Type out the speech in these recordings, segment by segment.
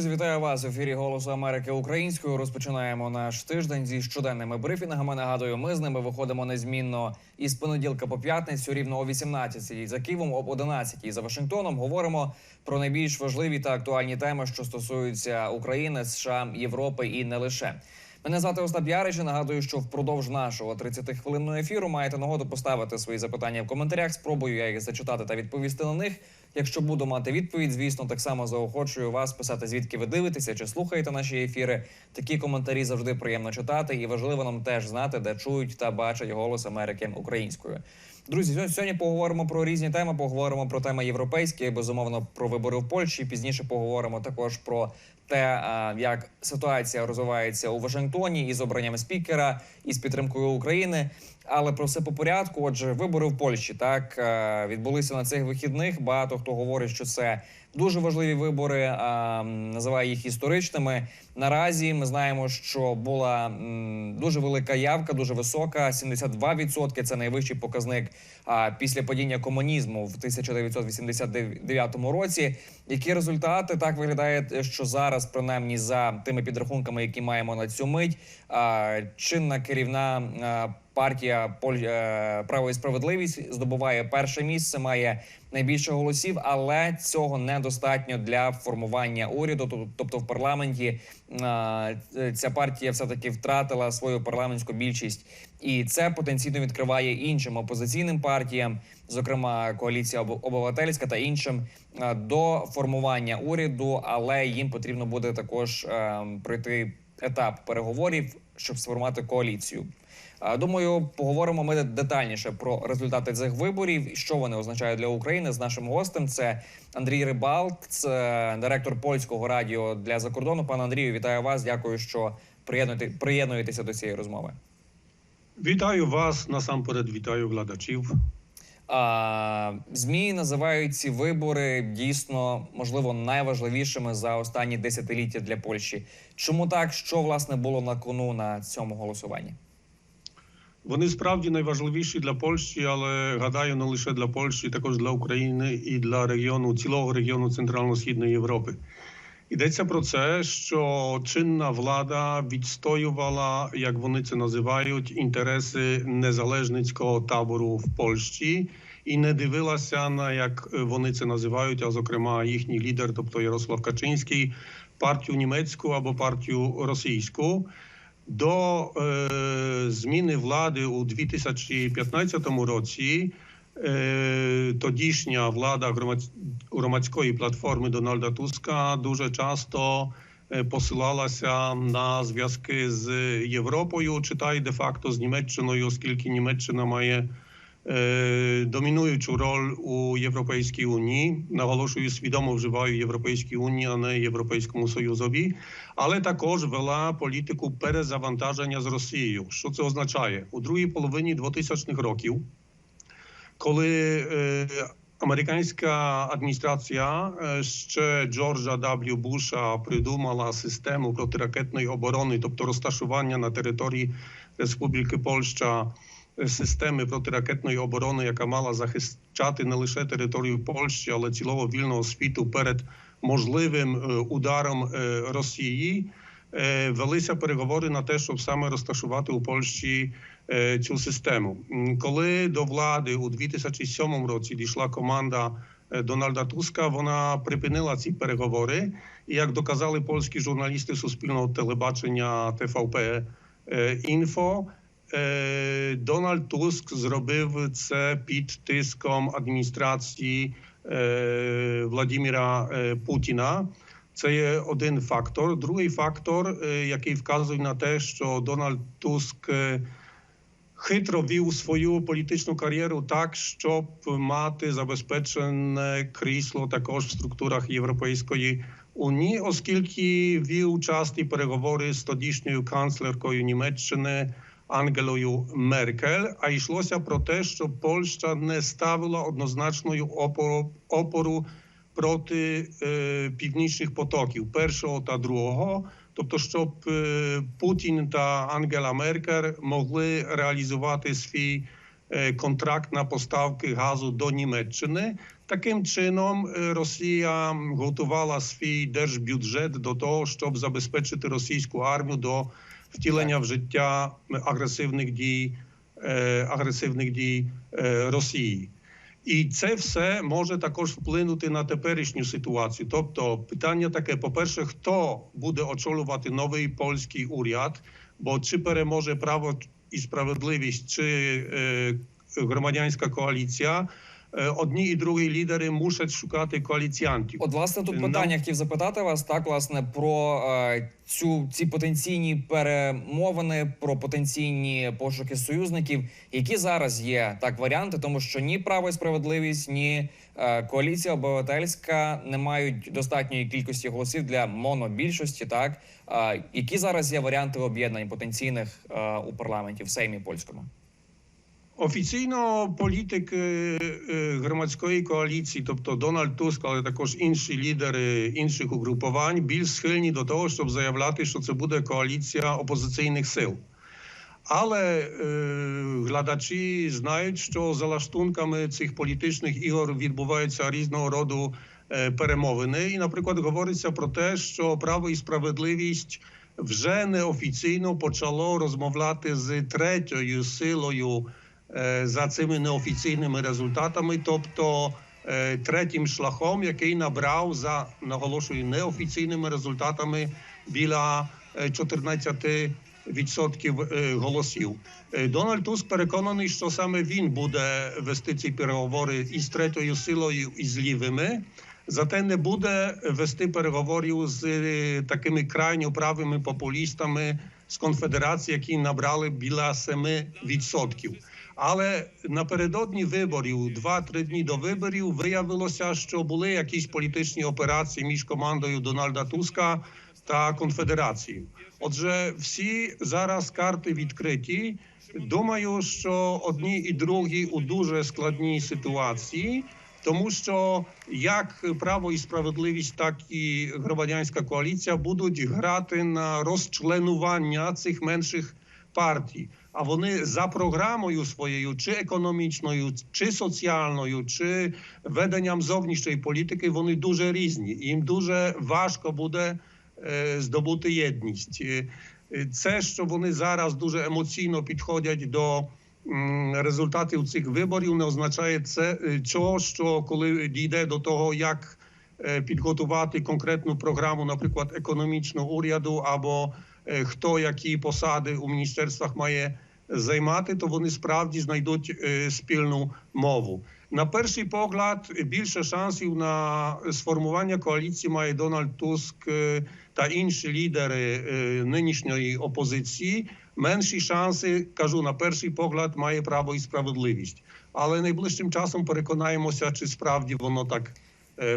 Друзі, вітаю вас в ефірі Голосу Америки українською. Розпочинаємо наш тиждень зі щоденними брифінгами. Нагадую, ми з ними виходимо незмінно із понеділка по п'ятницю, рівно о 18 за Києвом, об 11 за Вашингтоном. Говоримо про найбільш важливі та актуальні теми, що стосуються України, США, Європи і не лише. Мене звати Остап Ярич. Нагадую, що впродовж нашого 30-хвилинного ефіру маєте нагоду поставити свої запитання в коментарях. Спробую я їх зачитати та відповісти на них. Якщо буду мати відповідь, звісно, так само заохочую вас писати, звідки ви дивитеся чи слухаєте наші ефіри. Такі коментарі завжди приємно читати, і важливо нам теж знати, де чують та бачать голос Америки українською. Друзі, сьогодні поговоримо про різні теми. Поговоримо про теми європейські, безумовно, про вибори в Польщі. Пізніше поговоримо також про те, як ситуація розвивається у Вашингтоні із обранням спікера і з підтримкою України. Але про все по порядку. Отже, вибори в Польщі так е, відбулися на цих вихідних. Багато хто говорить, що це дуже важливі вибори, називає їх історичними. Наразі ми знаємо, що була дуже велика явка, дуже висока. 72% – це найвищий показник після падіння комунізму в 1989 році. Які результати так виглядає, що зараз, принаймні, за тими підрахунками, які маємо на цю мить, чинна керівна партія Поль... е, право і справедливість здобуває перше місце, має найбільше голосів, але цього недостатньо для формування уряду. Тобто, в парламенті е, ця партія все таки втратила свою парламентську більшість, і це потенційно відкриває іншим опозиційним партіям, зокрема коаліція Об- обивательська та іншим, до формування уряду, але їм потрібно буде також е, пройти етап переговорів, щоб сформувати коаліцію. Думаю, поговоримо ми детальніше про результати цих виборів і що вони означають для України з нашим гостем. Це Андрій Рибалк, це директор польського радіо для закордону. Пане Андрію, вітаю вас. Дякую, що приєднуєте, приєднуєтеся до цієї розмови. Вітаю вас насамперед, вітаю глядачів. А, ЗМІ називають ці вибори дійсно можливо найважливішими за останні десятиліття для Польщі. Чому так? Що власне було на кону на цьому голосуванні? Вони справді найважливіші для Польщі, але гадаю, не лише для Польщі, також для України і для регіону цілого регіону Центрально-Східної Європи. Йдеться про це, що чинна влада відстоювала, як вони це називають, інтереси незалежницького табору в Польщі і не дивилася на як вони це називають, а зокрема їхній лідер, тобто Ярослав Качинський, партію німецьку або партію російську. До е, зміни влади у 2015 році е, тодішня влада громадської платформи Дональда Туска дуже часто е, посилалася на зв'язки з Європою, читай де-факто з Німеччиною, оскільки Німеччина має домінуючу роль у Європейській Унії. Наголошую, свідомо вживаю Європейській Унії, а не Європейському Союзові але також вела політику перезавантаження з Росією. Що це означає у другій половині 2000-х років, коли е, американська адміністрація е, ще Джорджа W. Буша придумала систему протиракетної оборони, тобто розташування на території Республіки Польща. Системи протиракетної оборони, яка мала захищати не лише територію Польщі, але цілого вільного світу перед можливим е, ударом е, Росії, е, велися переговори на те, щоб саме розташувати у Польщі цю систему. Коли до влади у 2007 році дійшла команда Дональда Туска, вона припинила ці переговори. І як доказали польські журналісти суспільного телебачення ТВП Інфо. Е, Дональд Туск зробив це під тиском адміністрації е, Владимира е, Путіна. Це є один фактор. Другий фактор, е, який вказує на те, що Дональд Туск е, хитро вів свою політичну кар'єру так, щоб мати забезпечене крісло також в структурах Європейської Унії, оскільки вів часті переговори з тодішньою канцлеркою Німеччини. Ангелою Меркель, а йшлося про те, що Польща не ставила однозначної опору, опору проти е, північних потоків першого та другого. Тобто, щоб е, Путін та Ангела Меркель могли реалізувати свій е, контракт на поставки газу до Німеччини. Таким чином, е, Росія готувала свій держбюджет до того, щоб забезпечити російську армію до втілення в життя агресивних дій, е, агресивних дій е, Росії. І це все може також вплинути на теперішню ситуацію. Тобто, питання таке: по-перше, хто буде очолювати новий польський уряд, бо чи переможе право і справедливість, чи е, громадянська коаліція. Е, Одні і другі лідери мусять шукати коаліціантів. От, власне, тут Ну. питання хотів запитати вас так, власне, про е, цю ці потенційні перемовини, про потенційні пошуки союзників, які зараз є так варіанти, тому що ні право і справедливість, ні е, коаліція обивательська не мають достатньої кількості голосів для монобільшості. Так е, які зараз є варіанти об'єднань потенційних е, у парламенті в Сеймі польському? Офіційно політик громадської коаліції, тобто Дональд Туск, але також інші лідери інших угрупувань, більш схильні до того, щоб заявляти, що це буде коаліція опозиційних сил. Але е, глядачі знають, що за лаштунками цих політичних ігор відбуваються різного роду е, перемовини. І, наприклад, говориться про те, що право і справедливість вже неофіційно почало розмовляти з третьою силою за цими неофіційними результатами, тобто е, третім шляхом, який набрав за наголошую неофіційними результатами біля е, 14 відсотків е, голосів. Е, Дональд Туск переконаний, що саме він буде вести ці переговори із третьою силою і з лівими. Зате не буде вести переговорів з е, такими крайньо правими популістами з конфедерації, які набрали біля 7%. Але напередодні виборів, два-три дні до виборів, виявилося, що були якісь політичні операції між командою Дональда Туска та конфедерацією. Отже, всі зараз карти відкриті. Думаю, що одні і другі у дуже складній ситуації, тому що як право і справедливість, так і громадянська коаліція будуть грати на розчленування цих менших партій. А вони за програмою своєю, чи економічною, чи соціальною, чи веденням зовнішньої політики, вони дуже різні. Їм дуже важко буде е, здобути єдність. Е, Це, що вони зараз дуже емоційно підходять до результатів цих виборів, не означає це е, цього, що коли дійде до того, як підготувати конкретну програму, наприклад, економічного уряду або хто які посади у міністерствах має займати, то вони справді знайдуть е, спільну мову. На перший погляд, більше шансів на сформування коаліції має Дональд Туск е, та інші лідери е, нинішньої опозиції. Менші шанси, кажу, на перший погляд має право і справедливість. Але найближчим часом переконаємося, чи справді воно так е,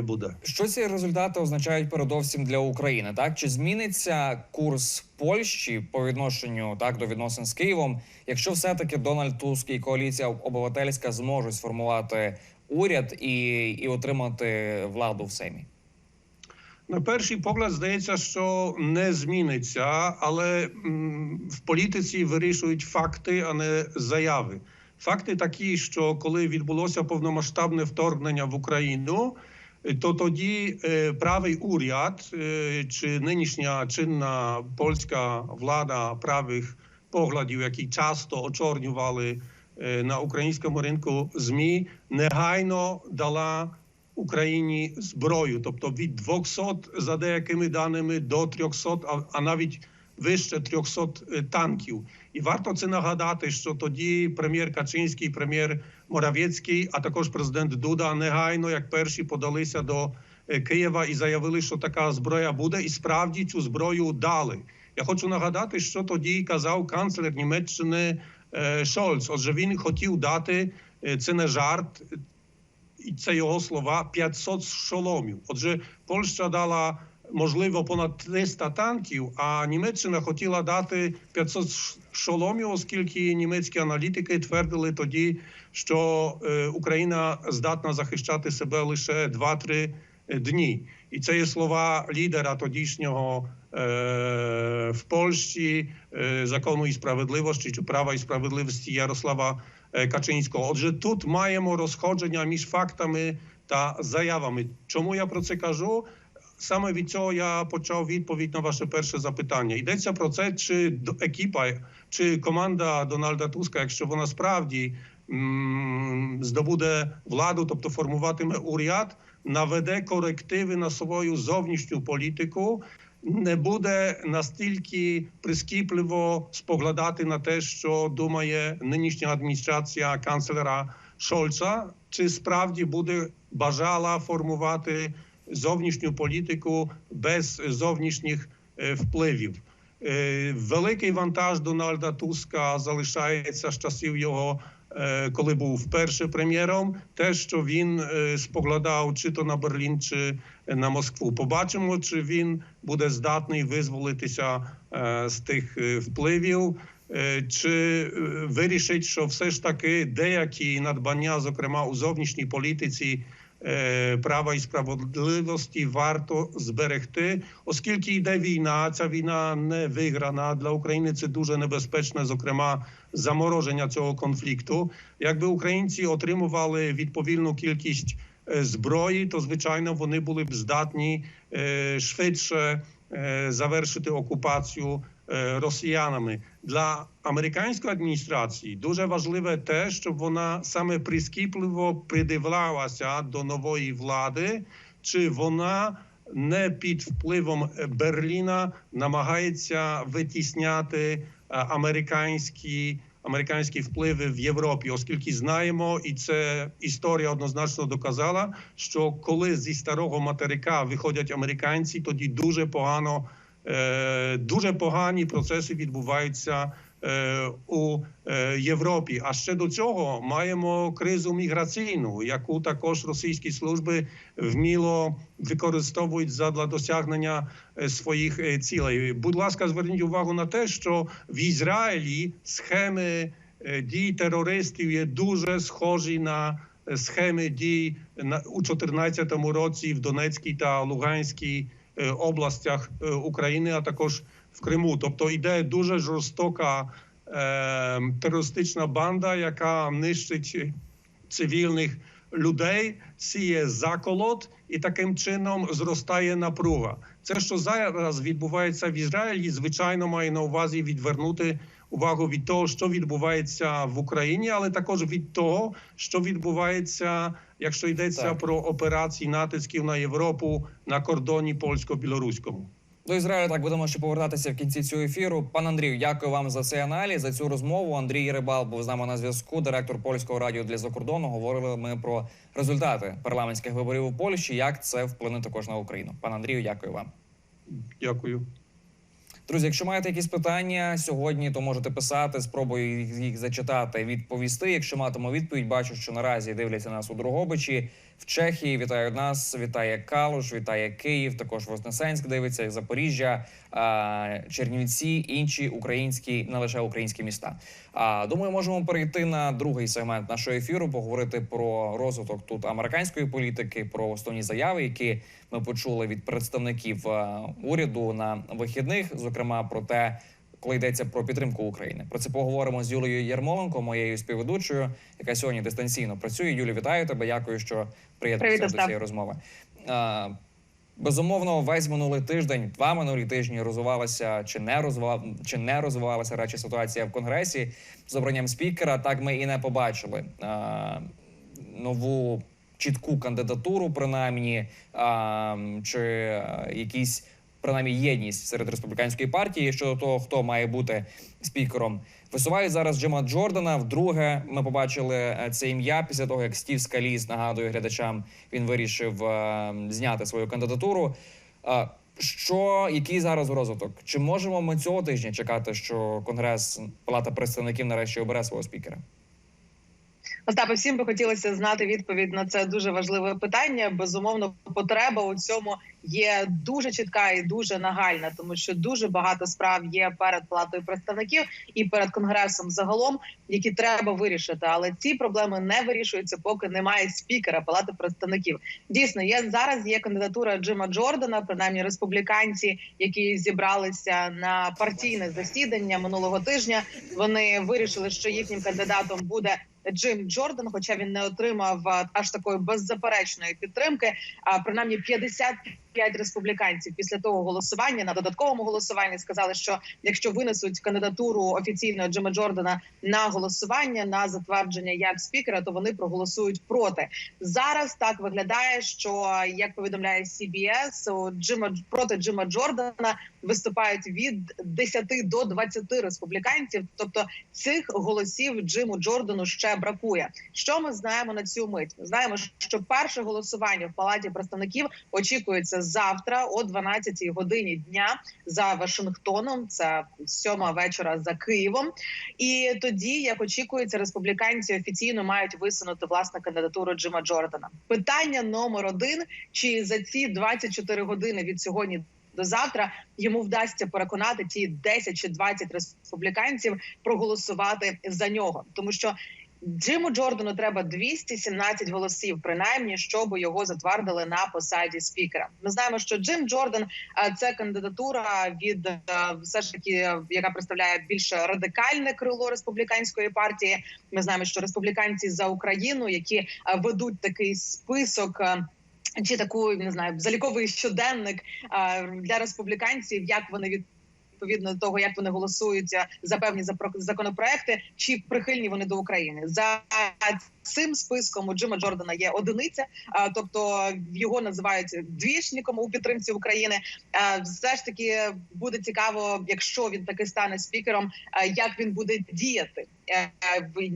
буде. Що ці результати означають передовсім для України? Так чи зміниться курс Польщі по відношенню так до відносин з Києвом, якщо все-таки Дональд Туск і коаліція обивательська зможуть сформувати уряд і, і отримати владу в Сеймі? На перший погляд здається, що не зміниться, але в політиці вирішують факти, а не заяви. Факти такі, що коли відбулося повномасштабне вторгнення в Україну, е, то тоді е, правий уряд е, чи нинішня чинна польська влада правих поглядів, які часто очорнювали е, на українському ринку ЗМІ, негайно дала Україні зброю, тобто від 200 за деякими даними до 300, а, навіть вище 300 танків. І варто це нагадати, що тоді прем'єр Качинський, прем'єр Моравецький, а також президент Дуда негайно, як перші, подалися до е, Києва і заявили, що така зброя буде, і справді цю зброю дали. Я хочу нагадати, що тоді казав канцлер Німеччини е, Шольц. Отже, він хотів дати е, це не жарт, і це його слова 500 шоломів. Отже, Польща дала можливо понад 300 танків, а Німеччина хотіла дати 500 шоломів, оскільки німецькі аналітики твердили тоді, що е, Україна здатна захищати себе лише 2-3 дні. І це є слова лідера тодішнього е, в Польщі е, закону і справедливості чи права і справедливості Ярослава е, Качинського. Отже, тут маємо розходження між фактами та та заявами. Чому я про це кажу? Саме від цього я почав відповідь на ваше перше запитання. Йдеться про це, чи екіпа, чи команда Дональда Туска, якщо вона справді здобуде владу, тобто формуватиме уряд, наведе корективи на свою зовнішню політику, не буде настільки прискіпливо споглядати на те, що думає нинішня адміністрація канцлера Шольца, чи справді буде бажала формувати зовнішню політику без зовнішніх е, впливів. Е, Великий вантаж Дональда Туска залишається з часів його, е, коли був вперше прем'єром. Те, що він споглядав чи то на Берлін, чи на Москву. Побачимо, чи він буде здатний визволитися з тих впливів. Чи вирішить, що все ж таки деякі надбання, зокрема у зовнішній політиці е, права і справедливості, варто зберегти, оскільки йде війна. Ця війна не виграна для України. Це дуже небезпечне, зокрема, замороження цього конфлікту. Якби українці отримували відповільну кількість е, зброї, то звичайно вони були б здатні е, швидше завершити окупацію росіянами. Для американської адміністрації дуже важливе те, щоб вона саме прискіпливо придивлялася до нової влади, чи вона не під впливом Берліна намагається витісняти е, американські. Американські впливи в Європі, оскільки знаємо, і це історія однозначно доказала, що коли зі старого материка виходять американці, тоді дуже погано, е, дуже погані процеси відбуваються е, у е, Європі. А ще до цього маємо кризу міграційну, яку також російські служби вміло використовують задля досягнення е, своїх е, цілей. Будь ласка, зверніть увагу на те, що в Ізраїлі схеми е, дій терористів є дуже схожі на е, схеми дій у 2014 році в Донецькій та Луганській е, областях е, України, а також в Криму. Тобто йде дуже жорстока е, терористична банда, яка нищить цивільних людей, сіє заколот, і таким чином зростає напруга. Це, що зараз відбувається в Ізраїлі, звичайно, має на увазі відвернути увагу від того, що відбувається в Україні, але також від того, що відбувається, якщо йдеться Так. про операції натисків на Європу на кордоні польсько-білоруському. До Ізраїлю так будемо ще повертатися в кінці цього ефіру. Пан Андрію, дякую вам за цей аналіз, за цю розмову. Андрій Рибал був з нами на зв'язку, директор польського радіо для закордону. Говорили ми про результати парламентських виборів у Польщі. Як це вплине також на Україну? Пан Андрію, дякую вам. Дякую. Друзі, якщо маєте якісь питання сьогодні, то можете писати. Спробую їх- зачитати, відповісти. Якщо матиму відповідь, бачу, що наразі дивляться нас у Дрогобичі в Чехії. Вітають нас, вітає Калуш, вітає Київ. Також Вознесенськ дивиться Запоріжжя, Чернівці, інші українські, не лише українські міста. Думаю, можемо перейти на другий сегмент нашого ефіру, поговорити про розвиток тут американської політики, про основні заяви, які ми почули від представників уряду на вихідних, зокрема про те, коли йдеться про підтримку України. Про це поговоримо з Юлією Ярмоленко, моєю співведучою, яка сьогодні дистанційно працює. Юлі, вітаю тебе. Дякую, що приєднався до цієї розмови. Безумовно, весь минулий тиждень, два минулі тижні розвивалася чи не розвивала, чи не розвивалася радше ситуація в конгресі з обранням спікера. Так ми і не побачили е, нову чітку кандидатуру, принаймні, а, чи якісь принаймні єдність серед республіканської партії щодо того, хто має бути спікером. Висувають зараз Джима Джордана. Вдруге ми побачили е, це ім'я після того, як Стів Скаліс, нагадую глядачам, він вирішив е, зняти свою кандидатуру. Е, Що який зараз розвиток? Чи можемо ми цього тижня чекати, що Конгрес Палата представників нарешті обере свого спікера? Остапе, всім би хотілося знати відповідь на це дуже важливе питання. Безумовно, потреба у цьому є дуже чітка і дуже нагальна, тому що дуже багато справ є перед палатою представників і перед конгресом загалом, які треба вирішити. Але ці проблеми не вирішуються, поки немає спікера палати представників. Дійсно, є зараз є кандидатура Джима Джордана, принаймні республіканці, які зібралися на партійне засідання минулого тижня. Вони вирішили, що їхнім кандидатом буде Джим Джордан, хоча він не отримав аж такої беззаперечної підтримки. А принаймні 55 республіканців після того голосування на додатковому голосуванні сказали, що якщо винесуть кандидатуру офіційного Джима Джордана на голосування на затвердження як спікера, то вони проголосують проти. Зараз так виглядає, що як повідомляє CBS, Джима проти Джима Джордана виступають від 10 до 20 республіканців. Тобто цих голосів Джиму Джордану ще бракує. Що ми знаємо на цю мить? Ми знаємо, що перше голосування в палаті представників очікується завтра о 12 годині дня за Вашингтоном. Це сьома вечора за Києвом. І тоді, як очікується, республіканці офіційно мають висунути власне кандидатуру Джима Джордана. Питання номер один: чи за ці 24 години від сьогодні до завтра йому вдасться переконати ті 10 чи 20 республіканців проголосувати за нього, тому що. Джиму Джордану треба 217 голосів, принаймні, щоб його затвердили на посаді спікера. Ми знаємо, що Джим Джордан а, це кандидатура від все ж таки, яка представляє більш радикальне крило республіканської партії. Ми знаємо, що республіканці за Україну, які ведуть такий список. чи таку не знаю заліковий щоденник для республіканців, як вони від відповідно до того, як вони голосують за певні законопроекти, чи прихильні вони до України за цим списком у Джима Джордана є одиниця, тобто його називають двішником у підтримці України. Все ж таки буде цікаво, якщо він таки стане спікером, як він буде діяти е,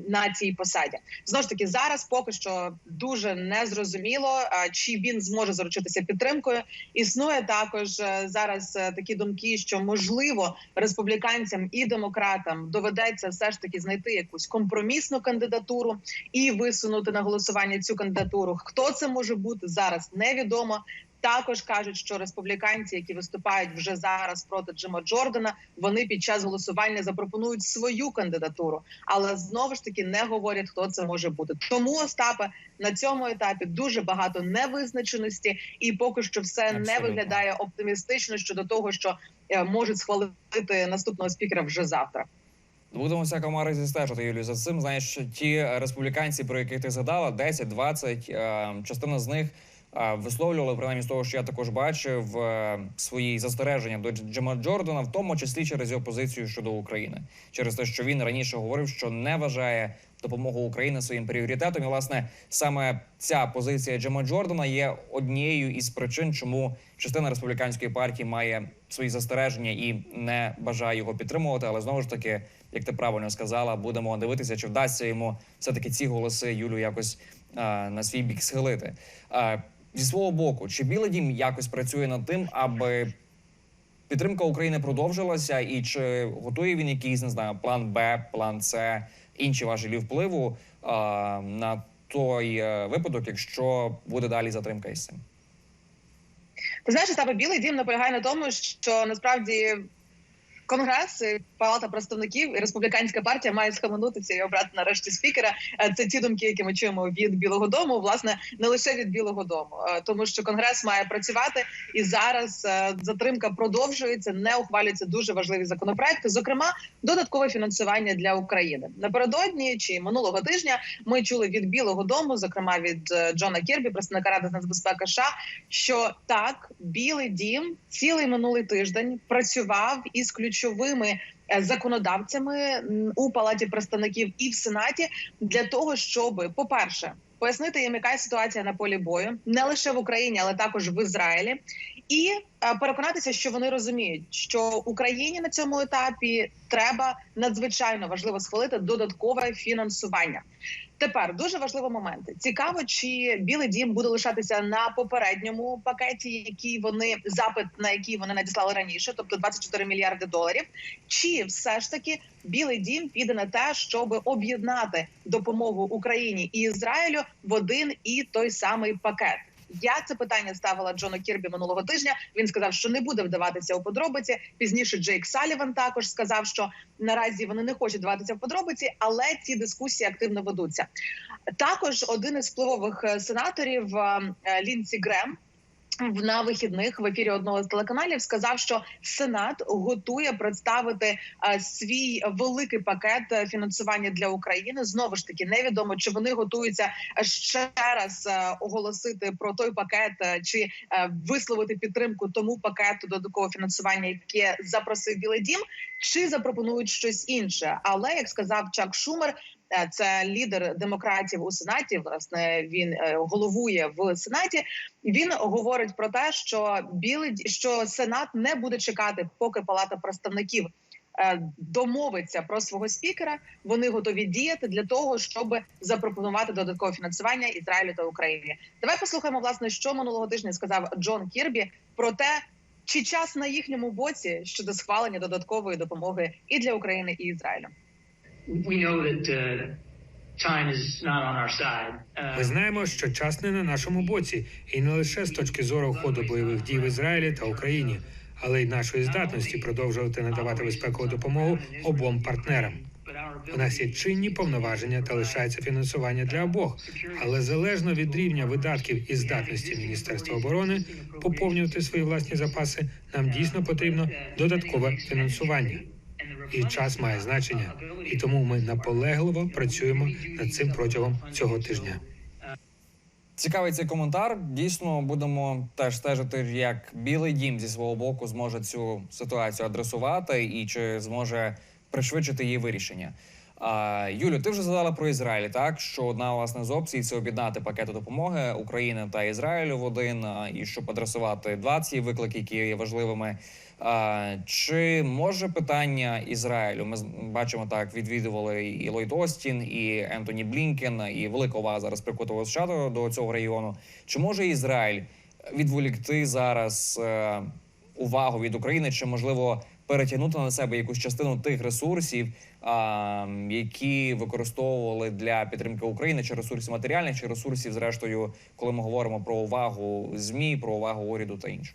на цій посаді. Знову ж таки, зараз поки що дуже незрозуміло, чи він зможе заручитися підтримкою. Існує також е, зараз е, такі думки, що можливо республіканцям і демократам доведеться все ж таки знайти якусь компромісну кандидатуру і висунути на голосування цю кандидатуру. Хто це може бути зараз? Невідомо. Також кажуть, що республіканці, які виступають вже зараз проти Джима Джордана, вони під час голосування запропонують свою кандидатуру, але знову ж таки не говорять, хто це може бути. Тому Остапе на цьому етапі дуже багато невизначеності, і поки що все не виглядає оптимістично щодо того, що е, можуть схвалити наступного спікера вже завтра. Будемо всякому разі стежити, Юлію, за цим. Знаєш, ті республіканці, про яких ти згадала, 10-20, е, частина з них висловлювали, принаймні з того, що я також бачив е, свої застереження до Дж- Джима Джордана, в тому числі через його позицію щодо України, через те, що він раніше говорив, що не вважає допомогу України своїм пріоритетом. І власне саме ця позиція Джима Джордана є однією із причин, чому частина республіканської партії має свої застереження і не бажає його підтримувати. Але знову ж таки, як ти правильно сказала, будемо дивитися, чи вдасться йому все таки ці голоси Юлю якось а, на свій бік схилити. А, зі свого боку, чи Білий Дім якось працює над тим, аби підтримка України продовжилася, і чи готує він якийсь не знаю, план Б, план С, інші важелі впливу а, на той е, випадок, якщо буде далі затримка із цим? Ти знаєш, Остапе, Білий Дім наполягає на тому, що насправді Конгрес, Палата представників і республіканська партія має схаменутися і обрати нарешті спікера. Е, Це ті думки, які ми чуємо від Білого Дому, власне, не лише від Білого Дому, е, тому що Конгрес має працювати і зараз е, затримка продовжується. Не ухвалюються дуже важливі законопроекти, зокрема додаткове фінансування для України. Напередодні чи минулого тижня ми чули від Білого Дому, зокрема від Джона Кірбі, представника ради з нацбезпеки США, що так, Білий Дім цілий минулий тиждень працював із ключовими е, законодавцями у палаті представників і в сенаті для того, щоб, по-перше, пояснити їм, яка ситуація на полі бою, не лише в Україні, але також в Ізраїлі, і е, переконатися, що вони розуміють, що Україні на цьому етапі треба надзвичайно важливо схвалити додаткове фінансування. Тепер дуже важливий момент. Цікаво, чи Білий Дім буде лишатися на попередньому пакеті, який вони запит на який вони надіслали раніше, тобто 24 мільярди доларів. Чи все ж таки Білий Дім піде на те, щоб об'єднати допомогу Україні і Ізраїлю в один і той самий пакет? Я це питання ставила Джону Кірбі минулого тижня. Він сказав, що не буде вдаватися у подробиці. Пізніше Джейк Саліван також сказав, що наразі вони не хочуть вдаватися в подробиці, але ці дискусії активно ведуться. Також один із впливових е, сенаторів е, Лінсі Грем. На вихідних в ефірі одного з телеканалів сказав, що Сенат готує представити е, свій великий пакет е, фінансування для України. Знову ж таки, невідомо чи вони готуються ще раз е, оголосити про той пакет чи висловити підтримку тому пакету додаткового фінансування, яке запросив Білий Дім, чи запропонують щось інше. Але як сказав Чак Шумер. Е, Це лідер демократів у сенаті. Власне він е, головує в сенаті. Він говорить про те, що білий що сенат не буде чекати, поки Палата представників е, домовиться про свого спікера. Вони готові діяти для того, щоб запропонувати додаткове фінансування Ізраїлю та Україні. Давай послухаємо власне, що минулого тижня сказав Джон Кірбі про те, чи час на їхньому боці щодо схвалення додаткової допомоги і для України і Ізраїлю. We know that uh, time is not on our side. Uh, Ми знаємо, що час не на нашому боці, і не лише з точки зору ходу бойових дій в Ізраїлі та Україні, але й нашої здатності продовжувати надавати безпекову допомогу обом партнерам. У нас є чинні повноваження та лишається фінансування для обох, але залежно від рівня видатків і здатності Міністерства оборони поповнювати свої власні запаси, нам дійсно потрібно додаткове фінансування. І час має значення, і тому ми наполегливо працюємо над цим протягом цього тижня. Цікавий цей коментар. Дійсно, будемо теж стежити, як Білий Дім зі свого боку зможе цю ситуацію адресувати і чи зможе пришвидшити її вирішення. А, Юлю, ти вже згадала про Ізраїль, так що одна власне з опцій це об'єднати пакети допомоги України та Ізраїлю в один, і щоб адресувати два ці виклики, які є важливими. Чи може питання Ізраїлю? Ми бачимо так, відвідували і Ллойд Остін, і Ентоні Блінкен, і велика увага зараз прикутувала США до, цього регіону. Чи може Ізраїль відволікти зараз е, увагу від України, чи можливо перетягнути на себе якусь частину тих ресурсів, які використовували для підтримки України, чи ресурсів матеріальних, чи ресурсів, зрештою, коли ми говоримо про увагу змі, про увагу уряду та інше?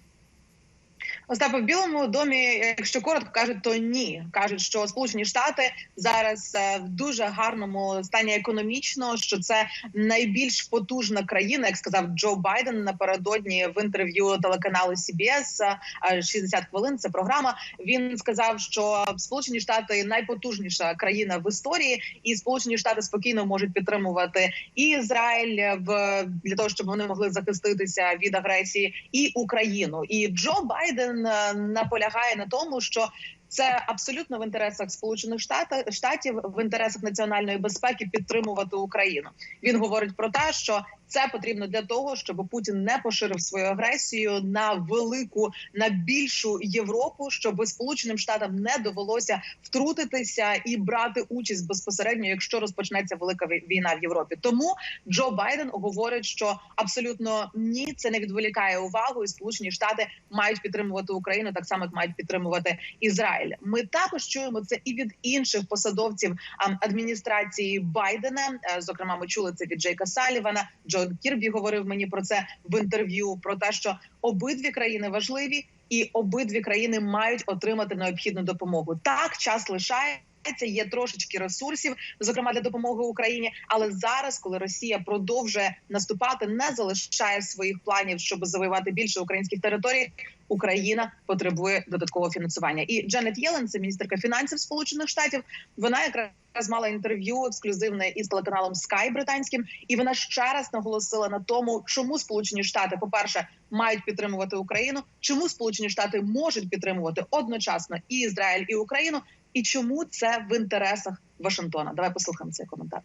Остапа в Білому домі, якщо коротко кажуть, то ні. кажуть, що Сполучені Штати зараз е, в дуже гарному стані економічно, що це найбільш потужна країна, як сказав Джо Байден напередодні в інтерв'ю телеканалу CBS, е, 60 хвилин. Це програма. Він сказав, що Сполучені Штати найпотужніша країна в історії, і Сполучені Штати спокійно можуть підтримувати і Ізраїль в для того, щоб вони могли захиститися від агресії, і Україну. І Джо Байден е, наполягає на тому, що це абсолютно в інтересах Сполучених Штатів штатів в інтересах національної безпеки підтримувати Україну. Він говорить про те, що це потрібно для того, щоб Путін не поширив свою агресію на велику, на більшу Європу, щоб Сполученим Штатам не довелося втрутитися і брати участь безпосередньо, якщо розпочнеться велика війна в Європі. Тому Джо Байден говорить, що абсолютно ні, це не відволікає увагу, і Сполучені Штати мають підтримувати Україну так само, як мають підтримувати Ізраїль. Ми також чуємо це і від інших посадовців адміністрації Байдена. Е, Зокрема, ми чули це від Джейка Салівана. Джон Кірбі говорив мені про це в інтерв'ю. Про те, що обидві країни важливі, і обидві країни мають отримати необхідну допомогу. Так, час лишає. Є трошечки ресурсів, зокрема для допомоги Україні. Але зараз, коли Росія продовжує наступати, не залишає своїх планів, щоб завоювати більше українських територій. Україна потребує додаткового фінансування. І Дженет Єлен, це міністерка фінансів Сполучених Штатів. Вона якраз мала інтерв'ю ексклюзивне із телеканалом Sky британським, і вона ще раз наголосила на тому, чому Сполучені Штати, по перше, мають підтримувати Україну, чому Сполучені Штати можуть підтримувати одночасно і Ізраїль, і Україну, і чому це в інтересах Вашингтона. Давай послухаємо цей коментар.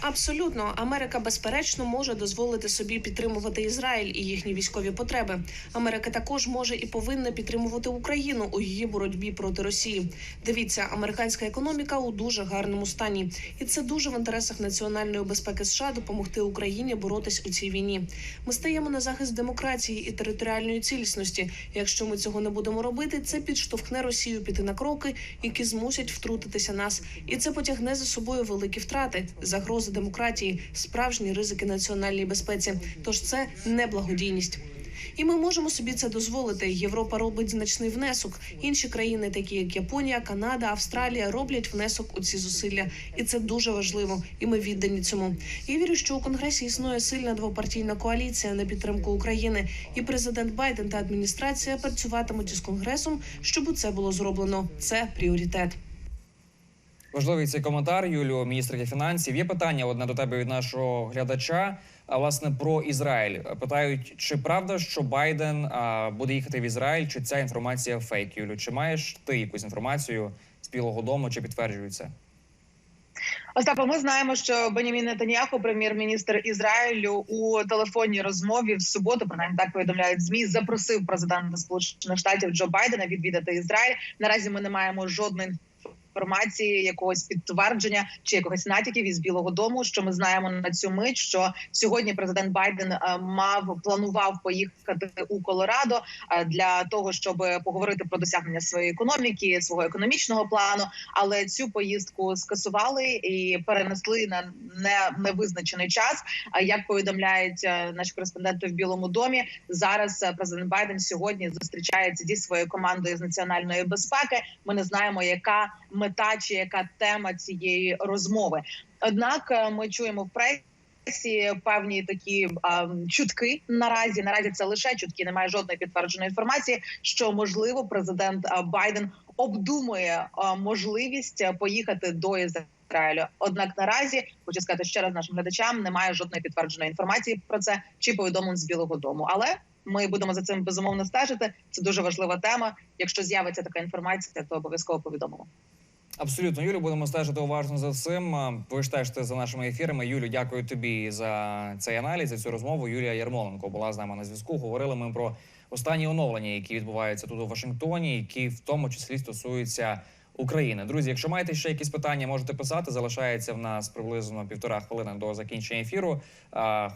Абсолютно, Америка безперечно може дозволити собі підтримувати Ізраїль і їхні військові потреби. Америка також може і повинна підтримувати Україну у її боротьбі проти Росії. Дивіться, американська економіка у дуже гарному стані, і це дуже в інтересах національної безпеки США допомогти Україні боротись у цій війні. Ми стаємо на захист демократії і територіальної цілісності. Якщо ми цього не будемо робити, це підштовхне Росію піти на кроки, які змусять втрутитися нас, і це потягне за собою великі втрати, загрози демократії, справжні ризики національній безпеці. Тож це не благодійність. І ми можемо собі це дозволити. Європа робить значний внесок. Інші країни, такі як Японія, Канада, Австралія, роблять внесок у ці зусилля, і це дуже важливо. І ми віддані цьому. Я вірю, що у конгресі існує сильна двопартійна коаліція на підтримку України, і президент Байден та адміністрація працюватимуть із конгресом, щоб це було зроблено. Це пріоритет. Важливий цей коментар, Юлію, міністрки фінансів. Є питання одне до тебе від нашого глядача. А власне про Ізраїль питають, чи правда, що Байден а, буде їхати в Ізраїль, чи ця інформація фейк, Юлю? Чи маєш ти якусь інформацію з Білого Дому, чи підтверджується? Остапа, ми знаємо, що Бенямін Нетаньяху, прем'єр-міністр Ізраїлю, у телефонній розмові в суботу, принаймні так повідомляють змі, запросив президента Сполучених Штатів Джо Байдена відвідати Ізраїль. Наразі ми не маємо жодної інформації, якогось підтвердження чи якогось натяків із Білого Дому. Що ми знаємо на цю мить, що сьогодні президент Байден е, мав планував поїхати у Колорадо е, для того, щоб поговорити про досягнення своєї економіки, свого економічного плану. Але цю поїздку скасували і перенесли на не невизначений час. А як повідомляють е, наші кореспонденти в Білому домі, зараз президент Байден сьогодні зустрічається зі своєю командою з національної безпеки. Ми не знаємо, яка мета чи яка тема цієї розмови. Однак е, ми чуємо в пресі певні такі а, чутки наразі. Наразі це лише чутки, немає жодної підтвердженої інформації, що можливо президент Байден обдумує а, можливість поїхати до Ізраїлю. Однак наразі хочу сказати ще раз нашим глядачам, немає жодної підтвердженої інформації про це чи повідомлень з Білого Дому. Але ми будемо за цим безумовно стежити. Це дуже важлива тема. Якщо з'явиться така інформація, то обов'язково повідомимо. Абсолютно, Юлю, будемо стежити уважно за цим. Ви ж стежите за нашими ефірами. Юлю, дякую тобі за цей аналіз, за цю розмову. Юлія Ярмоленко була з нами на зв'язку. Говорили ми про останні оновлення, які відбуваються тут у Вашингтоні, які в тому числі стосуються України. Друзі, якщо маєте ще якісь питання, можете писати. Залишається в нас приблизно півтора хвилини до закінчення ефіру.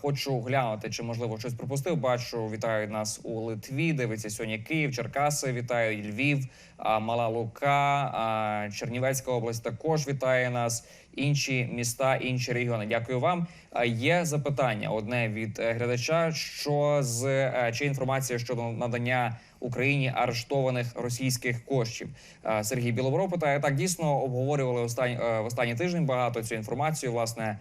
Хочу глянути, чи можливо щось пропустив. Бачу, вітають нас у Литві. Дивиться сьогодні Київ, Черкаси. Вітаю Львів, Мала Лука, Чернівецька область також вітає нас. Інші міста, інші регіони. Дякую вам. Є запитання одне від е, глядача: що з е, чи інформація щодо надання Україні арештованих російських коштів. Сергій Білоборов питає так. Дійсно обговорювали останні е, в останній тиждень багато цю інформацію. Власне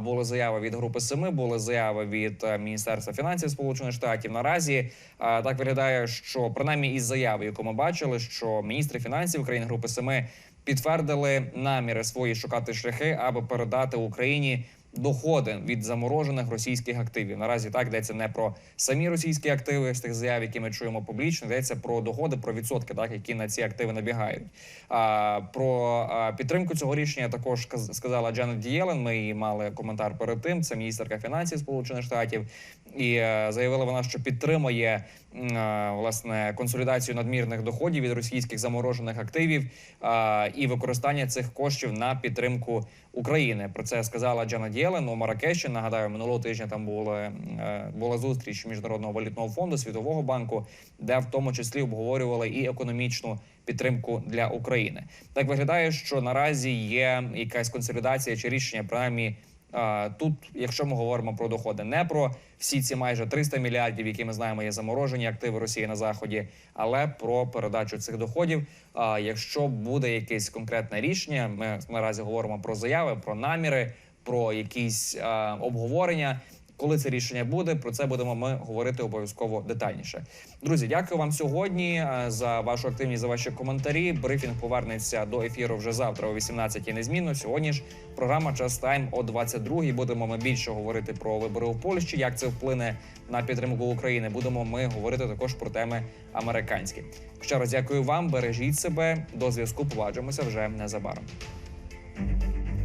були заяви від групи семи, були заяви від Міністерства фінансів Сполучених Штатів. Наразі так виглядає, що принаймні із заяви, яку ми бачили, що міністри фінансів України групи семи підтвердили наміри свої шукати шляхи, аби передати Україні доходи від заморожених російських активів. Наразі так йдеться не про самі російські активи з тих заяв, які ми чуємо публічно. Йдеться про доходи, про відсотки, так які на ці активи набігають. А про підтримку цього рішення також сказ- сказала Джанет Дієлен. Ми її мали коментар перед тим. Це міністерка фінансів Сполучених Штатів, і е, заявила вона, що підтримує е, власне консолідацію надмірних доходів від російських заморожених активів і використання цих коштів на підтримку України. Про це сказала Джана Дієлен у Маракеші. Нагадаю, минулого тижня там була, е, була зустріч міжнародного валютного фонду Світового банку, де в тому числі обговорювали і економічну підтримку для України. Так виглядає, що наразі є якась консолідація чи рішення принаймні Тут, якщо ми говоримо про доходи, не про всі ці майже 300 мільярдів, які ми знаємо, є заморожені активи Росії на заході, але про передачу цих доходів. Якщо буде якесь конкретне рішення, ми наразі говоримо про заяви, про наміри, про якісь а, обговорення. Коли це рішення буде, про це будемо ми говорити обов'язково детальніше. Друзі, дякую вам сьогодні е, за вашу активність, за ваші коментарі. Брифінг повернеться до ефіру вже завтра о 18 незмінно. Сьогодні ж програма Час Тайм о 22 Будемо ми більше говорити про вибори у Польщі, як це вплине на підтримку України. Будемо ми говорити також про теми американські. Ще раз дякую вам. Бережіть себе. До зв'язку. Побачимося вже незабаром.